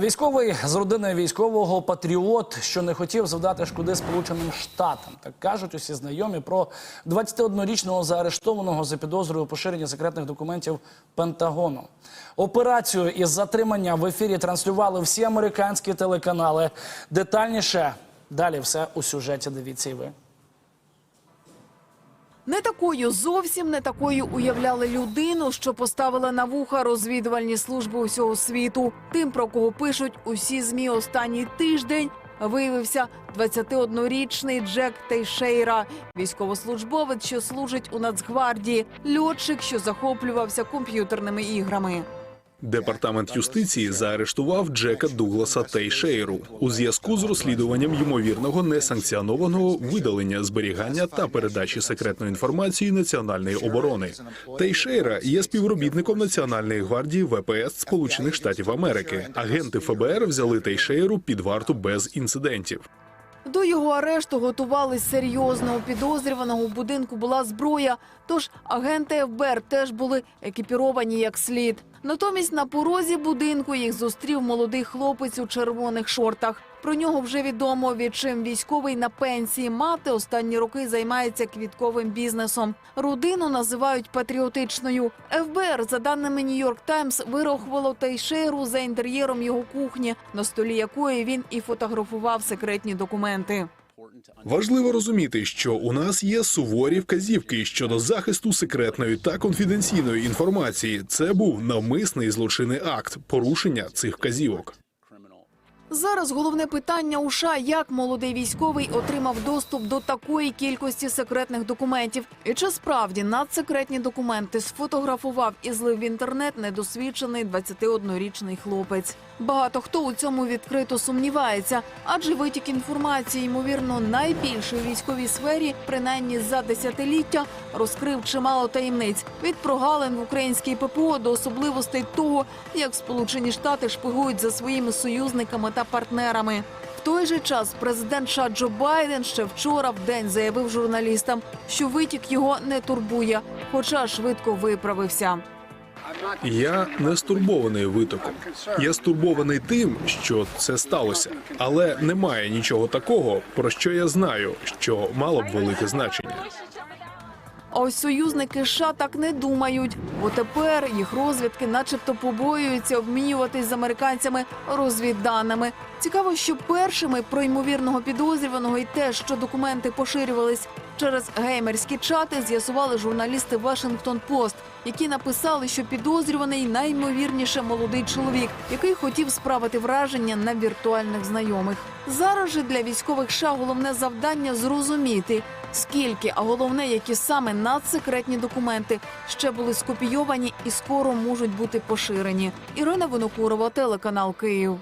Військовий з родини військового патріот, що не хотів завдати шкоди Сполученим Штатам, так кажуть усі знайомі про 21-річного заарештованого за підозрою у поширенні секретних документів Пентагону. Операцію із затримання в ефірі транслювали всі американські телеканали. Детальніше далі все у сюжеті. Дивіться і ви. Не такою, зовсім не такою уявляли людину, що поставила на вуха розвідувальні служби усього світу. Тим, про кого пишуть усі змі останній тиждень, виявився 21-річний Джек Тейшейра, військовослужбовець, що служить у Нацгвардії, льотчик, що захоплювався комп'ютерними іграми. Департамент юстиції заарештував Джека Дугласа Тейшейру у зв'язку з розслідуванням ймовірного несанкціонованого видалення, зберігання та передачі секретної інформації національної оборони. Тейшейра є співробітником Національної гвардії ВПС Сполучених Штатів Америки. Агенти ФБР взяли Тейшейру під варту без інцидентів. До його арешту готувались серйозно. У підозрюваного в будинку була зброя, тож агенти ФБР теж були екіпіровані як слід. Натомість на порозі будинку їх зустрів молодий хлопець у червоних шортах. Про нього вже відомо, відчим військовий на пенсії. Мати останні роки займається квітковим бізнесом. Родину називають патріотичною. ФБР, за даними Нью-Йорк Таймс, вирахувало Тейшеру за інтер'єром його кухні, на столі якої він і фотографував секретні документи. Важливо розуміти, що у нас є суворі вказівки щодо захисту секретної та конфіденційної інформації. Це був навмисний злочинний акт порушення цих вказівок. Зараз головне питання у США, як молодий військовий отримав доступ до такої кількості секретних документів, і чи справді надсекретні документи сфотографував і злив в інтернет недосвідчений 21-річний хлопець. Багато хто у цьому відкрито сумнівається, адже витік інформації, ймовірно, найбільший у військовій сфері, принаймні за десятиліття, розкрив чимало таємниць від прогалин в українській ППО до особливостей того, як Сполучені Штати шпигують за своїми союзниками та партнерами. В той же час президент США Джо Байден ще вчора в день заявив журналістам, що витік його не турбує, хоча швидко виправився. Я не стурбований витоком. Я стурбований тим, що це сталося, але немає нічого такого, про що я знаю, що мало б велике значення. А ось союзники США так не думають, бо тепер їх розвідки, начебто, побоюються обмінюватись з американцями розвідданими. Цікаво, що першими про ймовірного підозрюваного і те, що документи поширювались через геймерські чати, з'ясували журналісти Вашингтон Пост, які написали, що підозрюваний найімовірніше молодий чоловік, який хотів справити враження на віртуальних знайомих. Зараз же для військових США головне завдання зрозуміти, скільки, а головне, які саме надсекретні документи ще були скопійовані і скоро можуть бути поширені. Ірина Винокурова, телеканал Київ.